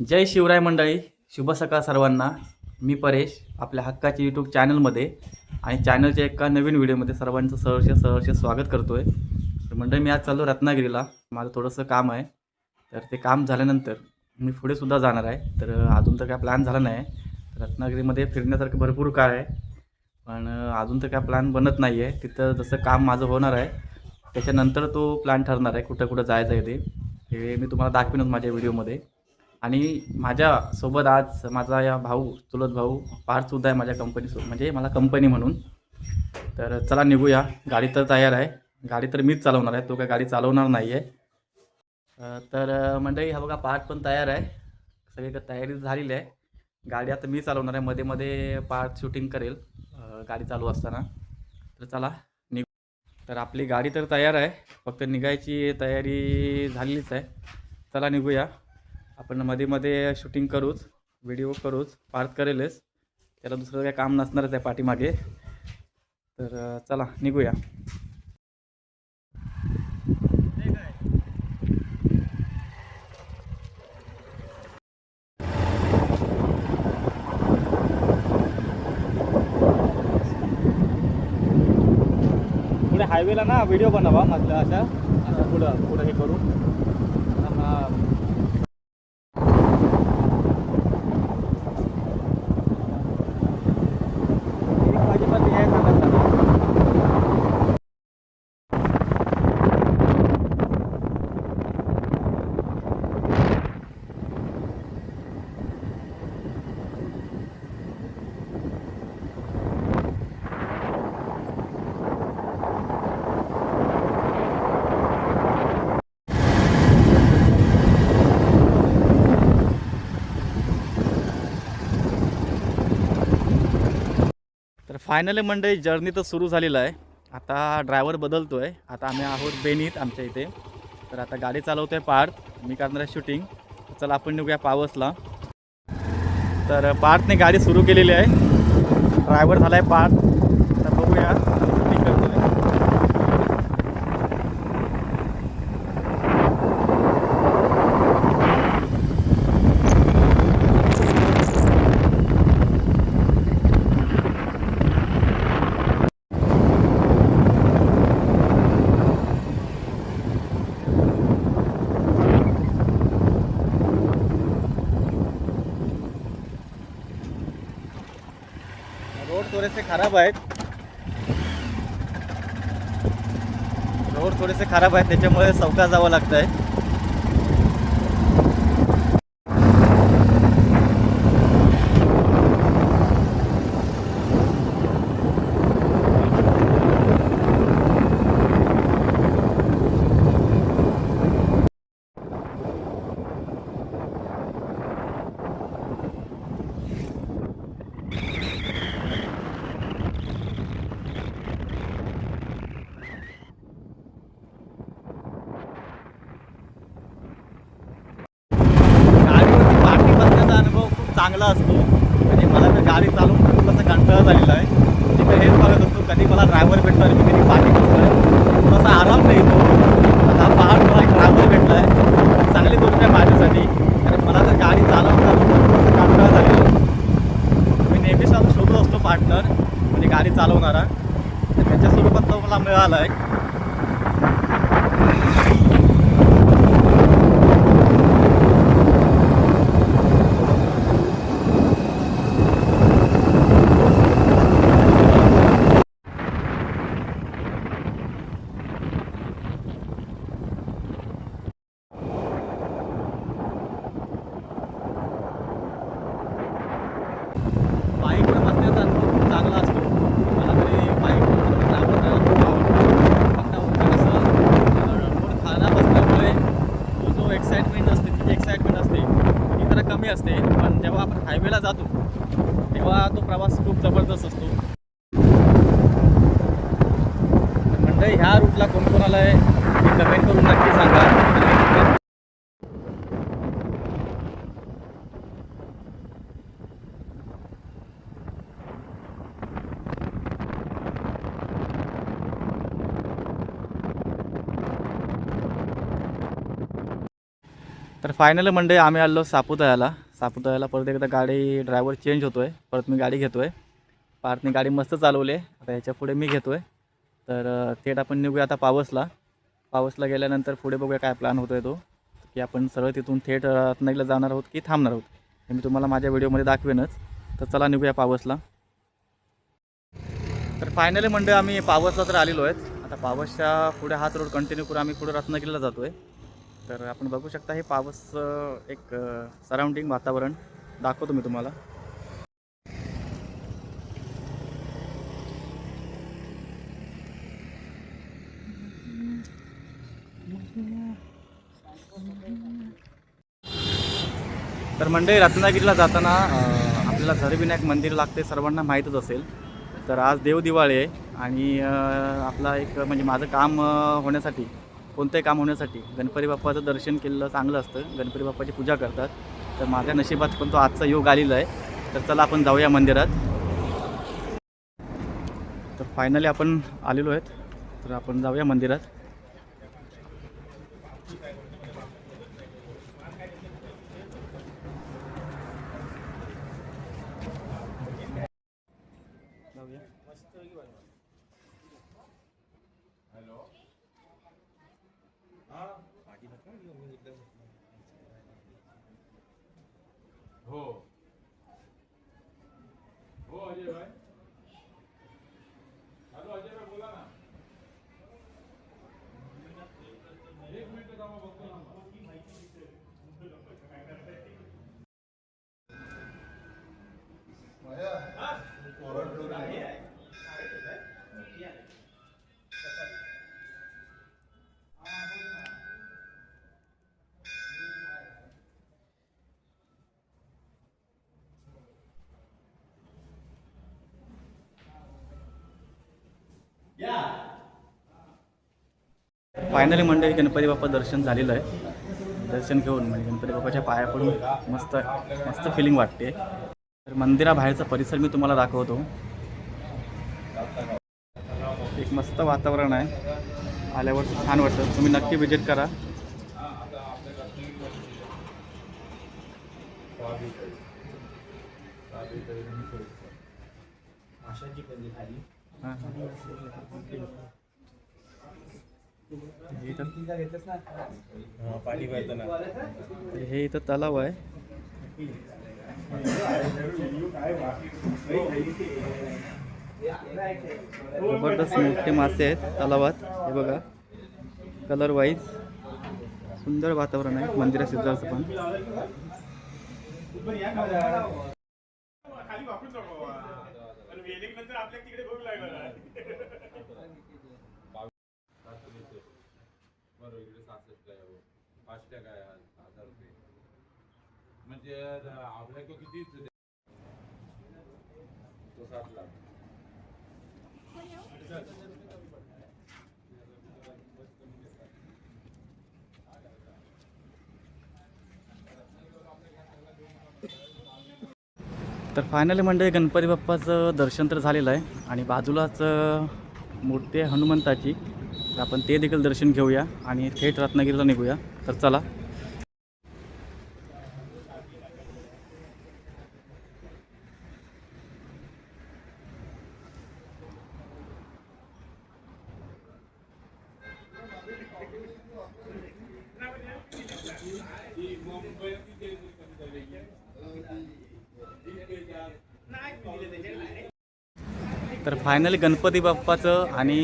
जय शिवराय मंडळी शुभ सकाळ सर्वांना. मी परेश आपल्या हक्काच्या यूट्यूब चॅनलमध्ये आणि चॅनलच्या एका नवीन व्हिडिओमध्ये सर्वांचं सहर्ष सहर्ष स्वागत करतो आहे तर मंडळी मी आज चाललो रत्नागिरीला. माझं थोडंसं काम आहे. तर ते काम झाल्यानंतर मी पुढे सुद्धा जाणार आहे. तर अजून तर काय प्लॅन झाला नाही. रत्नागिरीमध्ये फिरण्यासारखं भरपूर काय आहे. पण अजून तर काय प्लॅन बनत नाही आहे तिथं जसं काम माझं होणार आहे त्याच्यानंतर तो प्लॅन ठरणार आहे कुठं कुठं जायचं आहे ते. हे मी तुम्हाला दाखवीनच माझ्या व्हिडिओमध्ये आणि माझ्यासोबत आज माझा या भाऊ चुलत भाऊ पार्थसुद्धा आहे माझ्या कंपनी म्हणजे मला कंपनी म्हणून. तर चला निघूया. गाडी तर तयार आहे. गाडी तर मीच चालवणार आहे. तो काय गाडी चालवणार नाही आहे तर मंडळी हा बघा पार्ट पण तयार आहे. सगळी तयारी झालेली आहे. गाडी आता मी चालवणार आहे. मध्ये मध्ये पार्ट शूटिंग करेल गाडी चालू असताना. तर चला निघ. तर आपली गाडी तर तयार आहे. फक्त निघायची तयारी झालेलीच आहे. चला निघूया. आपण मध्ये मध्ये शूटिंग करूच व्हिडिओ करूच पार्क करेलच. त्याला दुसरं काही काम नसणारच आहे पाठीमागे. तर चला निघूया. पुढे हायवेला ना व्हिडिओ बनवा मधल्या अशा. अशा पुढं पुढं हे करू हा माझी पण हे सांगत चालू. तर फायनली मंडळी जर्नी तर सुरू झालेलं आहे. आता ड्रायव्हर बदलतो आहे आता आम्ही आहोत बेनीत आमच्या इथे. तर आता गाडी चालवतो आहे पार्थ. मी करणार आहे शूटिंग चला आपण निघूया पावसला तर पार्थने गाडी सुरू केलेली आहे. ड्रायव्हर झाला आहे पार्थ तर बघूया शूटिंग करतोय रोड थोडेसे खराब आहेत. रोड थोडेसे खराब आहेत त्याच्यामुळे चौका जावं लागतं आहे गाडीवरती पाठी बसण्याचा अनुभव खूप चांगला असतो आणि मला तर गाडी चालवून थोडासा कंटाळा झालेला आहे तिथं हेच बघत असतो कधी मला ड्रायव्हर भेटतो आणि मी कधी पाठी बसतोय थोडासा आराम नाही येतो आता पहाड मला एक ड्रायव्हर भेटला आहे चांगली गोष्ट गाडी कारण मला तर गाडी चालवता कामकाळ कंटाळा झालेला मी नेहमीच आता शोधत असतो पार्टनर म्हणजे गाडी चालवणारा. तर त्याच्या स्वरूपात तो मला मिळाला आहे बाईकवर बसण्याचा अनुभव खूप चांगला असतो मला तरी बाईकवर ट्रॅव्हल करायला खूप आवडतं फक्त होतं कसं रोड खाना बसल्यामुळे तो जो एक्साइटमेंट असते तिची एक्साइटमेंट असते ती जरा कमी असते पण जेव्हा आपण हायवेला जातो तेव्हा तो प्रवास खूप जबरदस्त असतो मंडळी ह्या रूटला कोण कोण आला आहे कमेंट करून नक्की सांगा आणि तर फायनल म्हणजे आम्ही आलो सापुतळ्याला सापुतळ्याला परत एकदा गाडी ड्रायव्हर चेंज होतो आहे परत मी गाडी घेतो आहे पार्थने गाडी मस्त चालवली. आहे आता ह्याच्या पुढे मी घेतो आहे तर थेट आपण निघूया आता पावसला. पावसला गेल्यानंतर पुढे बघूया काय प्लॅन होतो आहे तो. की आपण सरळ तिथून थेट रत्नागिरीला जाणार आहोत की थांबणार आहोत. हे मी तुम्हाला माझ्या व्हिडिओमध्ये दाखवेनच. तर चला निघूया पावसला. तर फायनली मंडळ आम्ही पावसला तर आलेलो आहेत. आता पावसच्या पुढे हाच रोड कंटिन्यू करून आम्ही पुढे रत्नागिरीला जातो आहे तर आपण बघू शकता हे पावस एक सराउंडिंग वातावरण दाखवतो मी तुम्हाला. तर मंडळी रत्नागिरीला जाताना आपल्याला झरविनायक मंदिर लागते सर्वांना माहीतच असेल. तर आज देवदिवाळी आहे आणि आपला एक म्हणजे माझं काम होण्यासाठी कोणतंही काम होण्यासाठी. गणपती बाप्पाचं दर्शन केलेलं चांगलं असतं. गणपती बाप्पाची पूजा करतात. तर माझ्या नशिबात पण तो आजचा योग आलेला आहे. तर चला आपण जाऊया मंदिरात. तर फायनली आपण आलेलो आहेत. तर आपण जाऊया मंदिरात. जाऊया. हो फायनली मंडळी गणपती बाप्पा दर्शन झालेलं आहे. दर्शन घेऊन म्हणजे गणपती बाप्पाच्या पाया पडून मस्त मस्त फिलिंग वाटते. तर मंदिराबाहेरचा परिसर मी तुम्हाला दाखवतो. एक मस्त वातावरण आहे. आल्यावर छान वाटतं. तुम्ही नक्की विजिट करा. हां, हां. इथं पाणी भरताना हे इथं तलाव आहे. जबरदस्त मोठे मासे आहेत तलावात. हे बघा. कलर वाईज सुंदर वातावरण आहे. मंदिरा शेजारचं पण. नंतर आपल्या तिकडे इकडे सहासष्ट आहे हजार रुपये. म्हणजे आपल्या तो किती तो सात लाख. तर फायनली म्हणजे गणपती बाप्पाचं दर्शन तर झालेलं आहे आणि बाजूलाच मूर्ती आहे हनुमंताची. तर आपण ते देखील दर्शन घेऊया आणि थेट रत्नागिरीला निघूया. तर चला. तर फायनली गणपती बाप्पाचं आणि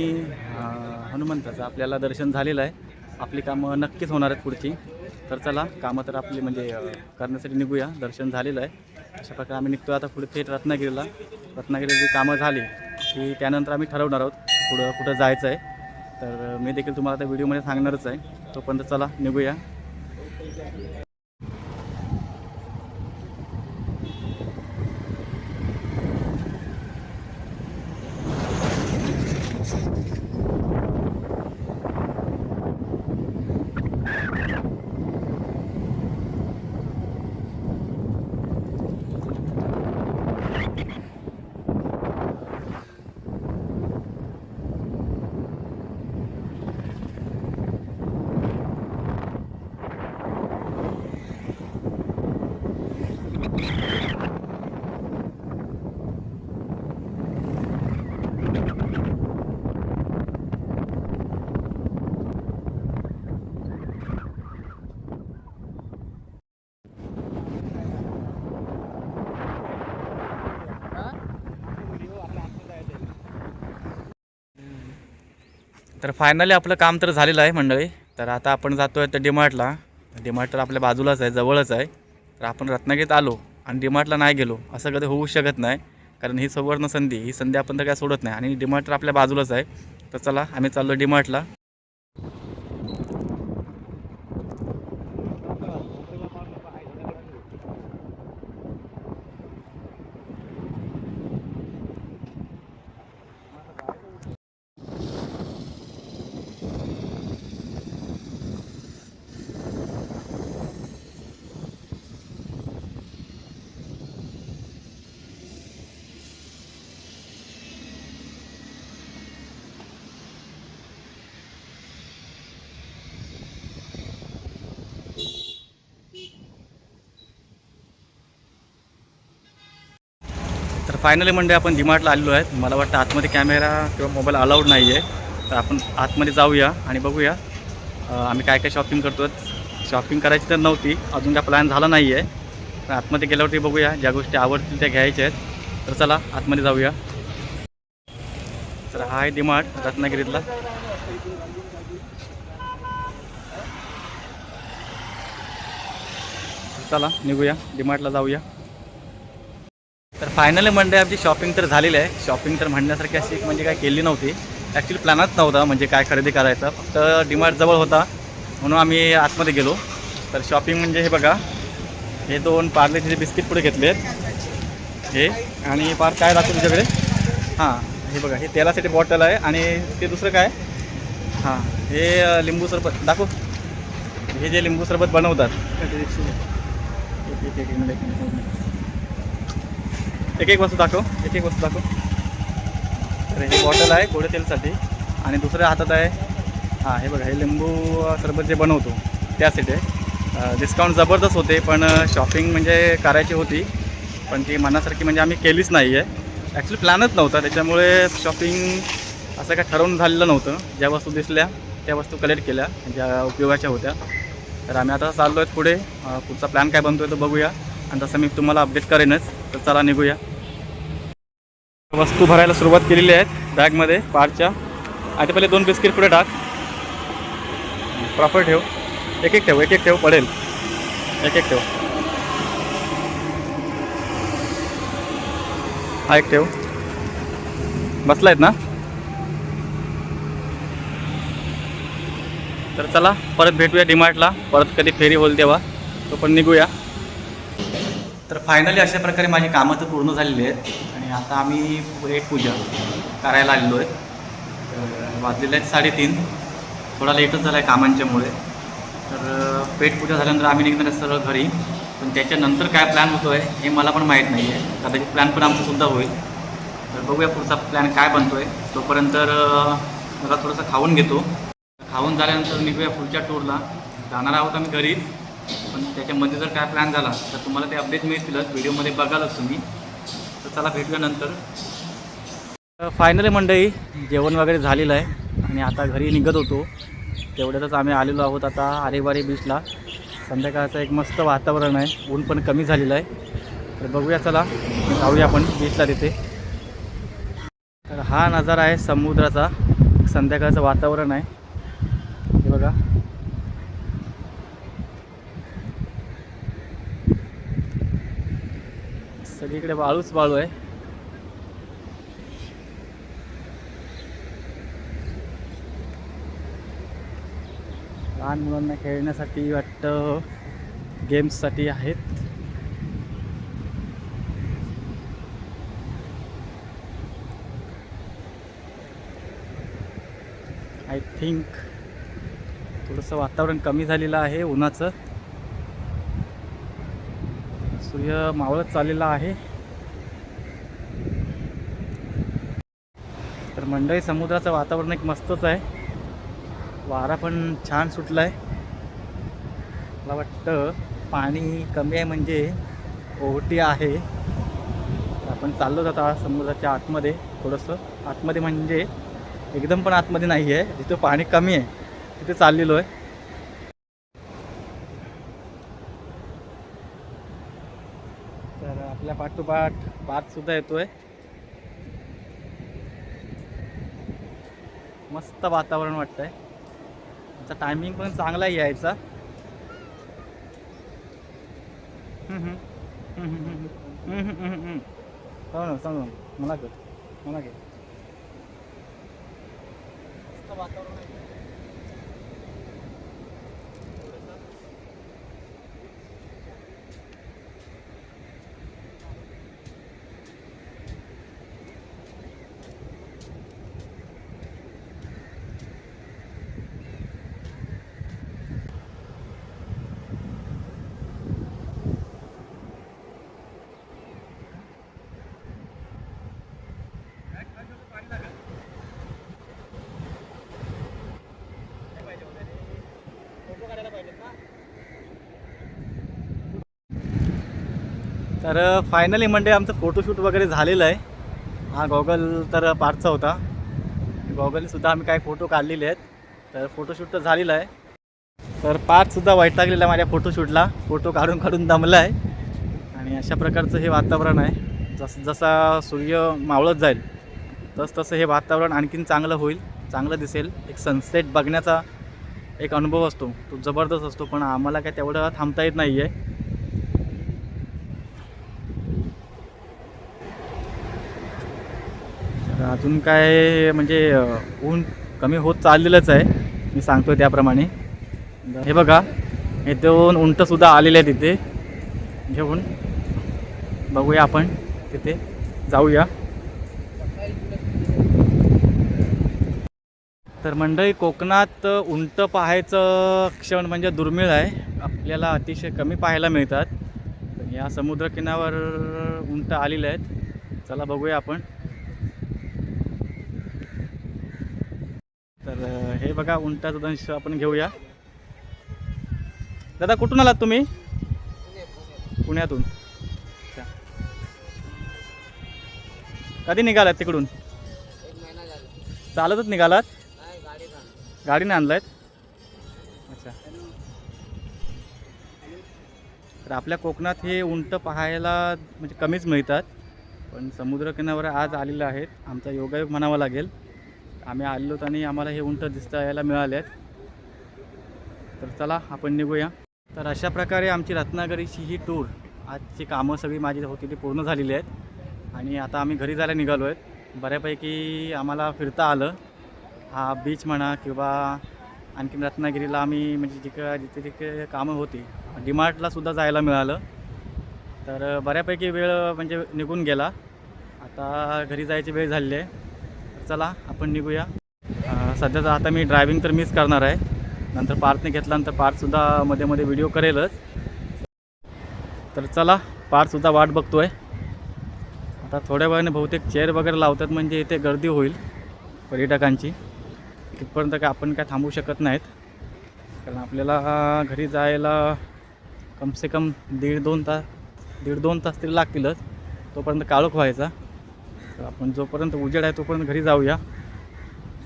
हनुमंताचं आपल्याला दर्शन झालेलं आहे. आपली कामं नक्कीच होणार आहेत पुढची. तर चला कामं तर आपली म्हणजे करण्यासाठी निघूया. दर्शन झालेलं आहे. अशा प्रकारे आम्ही निघतो आता पुढे थेट रत्नागिरीला. रत्नागिरीची कामं झाली की त्यानंतर आम्ही ठरवणार आहोत पुढं कुठं जायचं आहे. तर मी देखील तुम्हाला त्या व्हिडिओमध्ये सांगणारच आहे. तोपर्यंत चला निघूया. तर फायनली आपलं काम तर झालेलं आहे मंडळी. तर आता आपण जातो आहे तर डिमार्टला डिमार्ट तर आपल्या बाजूलाच आहे जवळच आहे. तर आपण रत्नागिरीत आलो आणि डिमार्टला नाही गेलो असं कधी होऊ शकत नाही. कारण ही सुवर्ण संधी ही संधी आपण तर काय सोडत नाही. आणि डिमार्ट तर आपल्या बाजूलाच आहे. तर चला आम्ही चाललो डिमार्टला फायनली म्हणजे आपण डीमार्टला आलेलो आहे. मला वाटतं आतमध्ये कॅमेरा किंवा मोबाईल अलाउड नाही आहे तर आपण आतमध्ये जाऊया आणि बघूया. आम्ही काय काय शॉपिंग करतो शॉपिंग करायची तर नव्हती. अजून काय प्लॅन झाला नाही आहे तर आतमध्ये गेल्यावरती बघूया. ज्या गोष्टी आवडतील त्या घ्यायच्या आहेत. तर चला आतमध्ये जाऊया. तर हा आहे डीमार्ट रत्नागिरीतला. चला निघूया. डीमार्टला जाऊया. तर फायनली मंडे आमची शॉपिंग तर झालेली आहे शॉपिंग तर म्हणण्यासारखी अशी म्हणजे काय केली नव्हती ॲक्च्युली प्लॅनच नव्हता म्हणजे काय खरेदी करायचं फक्त डीमार्ट जवळ होता म्हणून आम्ही आतमध्ये गेलो तर शॉपिंग म्हणजे हे बघा हे दोन पार्लेचे बिस्किट पुढे घेतले आहेत हे आणि पार काय दाखवू तुझ्याकडे हां हे बघा हे तेलासाठी बॉटल आहे आणि ते दुसरं काय हां हे लिंबू सरबत दाखव हे जे लिंबू सरबत बनवतात एक- एक- एक मिनिट, एक एक वस्तू दाखव. एक एक वस्तू दाखव. तर हे बॉटल आहे गोडे तेलसाठी. आणि दुसऱ्या हातात आहे हां हे बघा हे लिंबू सरबत जे बनवतो त्यासाठी. आहे डिस्काउंट जबरदस्त होते पण शॉपिंग म्हणजे करायची होती. पण ती मनासारखी म्हणजे आम्ही केलीच नाही आहे ॲक्च्युली प्लॅनच नव्हता त्याच्यामुळे शॉपिंग असं काय ठरवून झालेलं नव्हतं. ज्या वस्तू दिसल्या त्या वस्तू कलेक्ट केल्या ज्या उपयोगाच्या होत्या. तर आम्ही आता चाललो आहेत पुढे पुढचा प्लॅन काय बनतो आहे तो बघूया. आणि तसं मी तुम्हाला अपडेट करेनच. तर चला निघूया. वस्तू भरायला सुरुवात केलेली आहेत बॅगमध्ये पारच्या आता पहिले दोन बिस्किट पुढे टाक. प्रॉपर ठेव. एक एक ठेव एक एक ठेव पडेल. एक एक ठेव. हा एक ठेव. बसला आहेत ना? तर चला परत भेटूया डिमार्टला परत कधी फेरी होईल तेव्हा. तो पण निघूया. तर फायनली अशा प्रकारे माझी कामं तर पूर्ण झालेली आहेत. आणि आता आम्ही एक पूजा करायला आलेलो आहे. तर वाजलेले आहेत साडेतीन. थोडा लेटच झाला आहे कामांच्यामुळे. तर पेटपूजा झाल्यानंतर आम्ही निघणार सरळ घरी. पण त्याच्यानंतर काय प्लॅन होतो आहे हे मला पण माहीत नाही आहे कदाचित प्लॅन पण आमचासुद्धा होईल. तर बघूया पुढचा प्लॅन काय बनतो आहे तोपर्यंत मला थोडंसं खाऊन घेतो. खाऊन झाल्यानंतर निघूया पुढच्या टूरला जाणार आहोत आम्ही घरी. पण त्याच्यामध्ये जर काय प्लॅन झाला तर तुम्हाला ते अपडेट मिळतीलच. व्हिडिओमध्ये बघालच तुम्ही. तर चला भेटूया नंतर. फायनली मंडळी जेवण वगैरे झालेलं आहे. आणि आता घरी निघत होतो. तेवढ्यातच आम्ही आलेलो आहोत आता आरेबारे बीचला संध्याकाळचं एक मस्त वातावरण आहे. ऊन पण कमी झालेलं आहे. तर बघूया चला. जाऊया आपण बीचला तिथे. तर हा नजारा आहे समुद्राचा. संध्याकाळचं वातावरण आहे. हे बघा. सगळीकडे वाळूच वाळू आहे. लहान मुलांना खेळण्यासाठी वाटतं गेम्ससाठी आहेत. आय थिंक थोडंसं वातावरण कमी झालेलं आहे उन्हाचं. सूर्य मावळत चाललेला आहे. तर मंडई समुद्राचं वातावरण एक मस्तच आहे. वारा पण छान सुटला आहे मला वाटतं पाणी कमी आहे म्हणजे ओहटी आहे. आपण चाललो आता समुद्राच्या आतमध्ये थोडंसं. आतमध्ये म्हणजे एकदम पण आतमध्ये नाही आहे जिथं पाणी कमी आहे तिथे चाललेलो आहे. पाठोपाठ आपल्या पाठोपाठ येतो आहे मस्त वातावरण वाटतंय. आमचा टायमिंग पण चांगला आहे यायचा. हम्म, हम्म. मला कर मला घे मस्त वातावरण आहे तर फायनली म्हणजे आमचं फोटोशूट वगैरे झालेलं आहे. हा गॉगल तर पाठचा होता. गॉगलसुद्धा आम्ही काही फोटो काढलेले आहेत. तर फोटोशूट तर झालेलं आहे. तर पाचसुद्धा वैतागलेला आहे माझ्या फोटोशूटला फोटो काढून काढून दमला आहे. आणि अशा प्रकारचं हे वातावरण आहे. जस जसा सूर्य मावळत जाईल तसं तसं हे वातावरण आणखीन चांगलं होईल. चांगलं दिसेल. एक सनसेट बघण्याचा एक अनुभव असतो. तो जबरदस्त असतो. पण आम्हाला काय तेवढं थांबता येत नाही आहे अजून काय म्हणजे ऊन कमी होत चाललेलंच आहे. मी सांगतो त्याप्रमाणे. हे बघा हे दोन उंटसुद्धा आलेले आहेत तिथे घेऊन बघूया आपण तिथे जाऊया. तर मंडळी कोकणात उंट पाहायचं क्षण म्हणजे दुर्मिळ आहे. आपल्याला अतिशय कमी पाहायला मिळतात. या समुद्रकिनावर उंट आलेले आहेत. चला बघूया आपण. तर हे बघा उंटाचं दंश आपण घेऊया. दादा कुठून आलात तुम्ही? पुण्यातून. अच्छा. कधी निघालात तिकडून? चालतच निघालात? गाडीने आणलायत अच्छा. तर आपल्या कोकणात हे उंट पाहायला म्हणजे कमीच मिळतात. पण समुद्रकिनावर आज आलेलं आहेत आमचा योगायोग म्हणावा लागेल. आम्ही आलेलो आणि आम्हाला हे उंट दिसता यायला मिळाले आहेत तर चला आपण निघूया. तर अशा प्रकारे आमची रत्नागिरीची ही टूर आजची कामं सगळी माझी होती ती पूर्ण झालेली आहेत. आणि आता आम्ही घरी जायला निघालो आहेत. बऱ्यापैकी आम्हाला फिरता आलं. हा बीच म्हणा किंवा आणखीन रत्नागिरीला आम्ही म्हणजे जिकडं जिथे जिथे कामं होती डिमार्टला सुद्धा जायला मिळालं. तर बऱ्यापैकी वेळ म्हणजे निघून गेला. आता घरी जायची वेळ झालेली आहे. चला आपण निघूया. सध्या तर आता मी ड्रायव्हिंग तर मिस करणार आहे. नंतर पार्थने घेतल्यानंतर पार्थसुद्धा मध्ये मध्ये व्हिडिओ करेलच. तर चला पार्थसुद्धा वाट बघतोय. आता थोड्या वेळाने बहुतेक चेअर वगैरे लावतात म्हणजे इथे गर्दी होईल पर्यटकांची. तिथपर्यंत काय आपण काय थांबू शकत नाहीत. कारण आपल्याला घरी जायला कमसे कम दीड दोन तास दीड दोन तास तरी लागतीलच. तोपर्यंत काळोख व्हायचा. तर आपण जोपर्यंत उजेड आहे तोपर्यंत घरी जाऊया.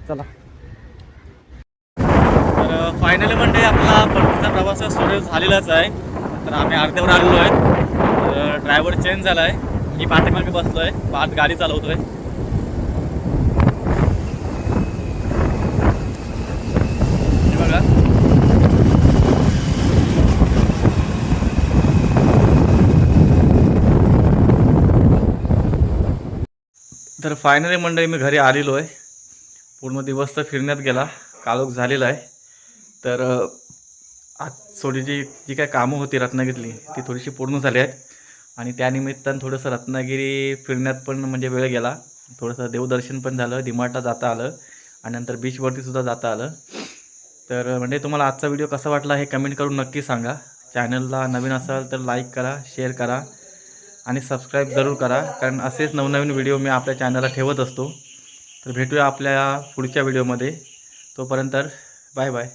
चला. तर फायनली म्हणजे आपला परतीचा प्रवास सुरू झालेलाच आहे. तर आम्ही अर्ध्यावर आलेलो आहे. तर ड्रायव्हर चेंज झाला आहे मी पाठीमागे बसलो आहे पाच गाडी चालवतो आहे तर फायनली मंडळी मी घरी आलेलो आहे. पूर्ण दिवस तर फिरण्यात गेला. काळोख झालेला आहे. तर आज थोडीशी जी काय कामं होती रत्नागिरीतली ती थोडीशी पूर्ण झाली आहेत. आणि त्यानिमित्तानं थोडंसं रत्नागिरी फिरण्यात पण म्हणजे वेळ गेला. थोडंसं देवदर्शन पण झालं डिमार्टला जाता आलं आणि नंतर बीचवरती सुद्धा जाता आलं. तर म्हणजे तुम्हाला आजचा व्हिडिओ कसा वाटला हे कमेंट करून नक्की सांगा. चॅनलला नवीन असाल तर लाईक करा शेअर करा. आणि सबस्क्राईब जरूर करा. कारण असेच नवनवीन व्हिडिओ मी आपल्या चॅनलला ठेवत असतो. तर भेटूया आपल्या पुढच्या व्हिडिओमध्ये तोपर्यंत बाय बाय